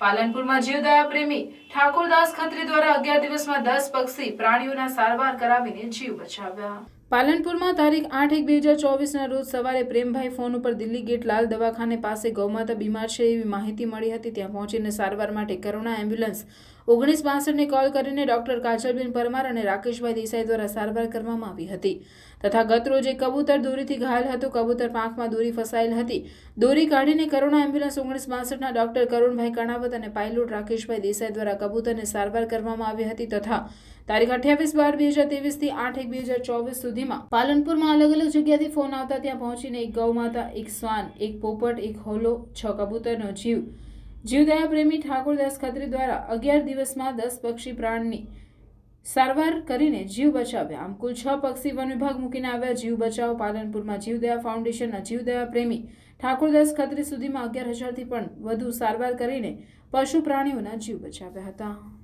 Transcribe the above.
પાલનપુરમાં જીવદયા પ્રેમી ઠાકોરદાસ ખત્રી દ્વારા અગિયાર દિવસમાં દસ પક્ષી પ્રાણીઓના સારવાર કરાવીને જીવ બચાવ્યા. પાલનપુરમાં તારીખ આઠ એક બે હજાર ચોવીસના રોજ સવારે પ્રેમભાઈ ફોન ઉપર દિલ્હી ગેટ લાલ દવાખાને પાસે ગૌમાતા બીમાર છે એવી માહિતી મળી હતી. ત્યાં પહોંચીને સારવાર માટે કરુણા એમ્બ્યુલન્સ ઓગણીસ બાસઠને કોલ કરીને ડોક્ટર કાજલબેન પરમાર અને રાકેશભાઈ દેસાઈ દ્વારા સારવાર કરવામાં આવી હતી. તથા ગત રોજે કબૂતર દોરીથી ઘાયલ હતું. કબૂતર પાંખમાં દોરી ફસાયેલ હતી. દોરી કાઢીને કરુણા એમ્બ્યુલન્સ ઓગણીસ બાસઠના ડોક્ટર કરુણભાઈ કણાવત અને પાયલોટ રાકેશભાઈ દેસાઈ દ્વારા કબૂતરને સારવાર કરવામાં આવી હતી તથા તારીખ અઠ્યાવીસ બાર બે હજાર ત્રેવીસથી આઠ એક બે હજાર ચોવીસ સુધીમાં પાલનપુરમાં અલગ અલગ જગ્યાથી ફોન આવતા ત્યાં પહોંચીને એક ગૌ માતા એક શ્વાન, એક પોપટ, એક હોલો, છ કબૂતરનો જીવ. જીવદયા પ્રેમી ઠાકોરદાસ ખત્રી દ્વારા અગિયાર દિવસમાં દસ પક્ષી પ્રાણની સારવાર કરીને જીવ બચાવ્યા. આમ કુલ છ પક્ષી વન વિભાગ મૂકીને આવ્યા. જીવ બચાવ પાલનપુરમાં જીવદયા ફાઉન્ડેશનના જીવદયા પ્રેમી ઠાકોરદાસ ખત્રી સુધીમાં અગિયાર હજારથી પણ વધુ સારવાર કરીને પશુ પ્રાણીઓના જીવ બચાવ્યા હતા.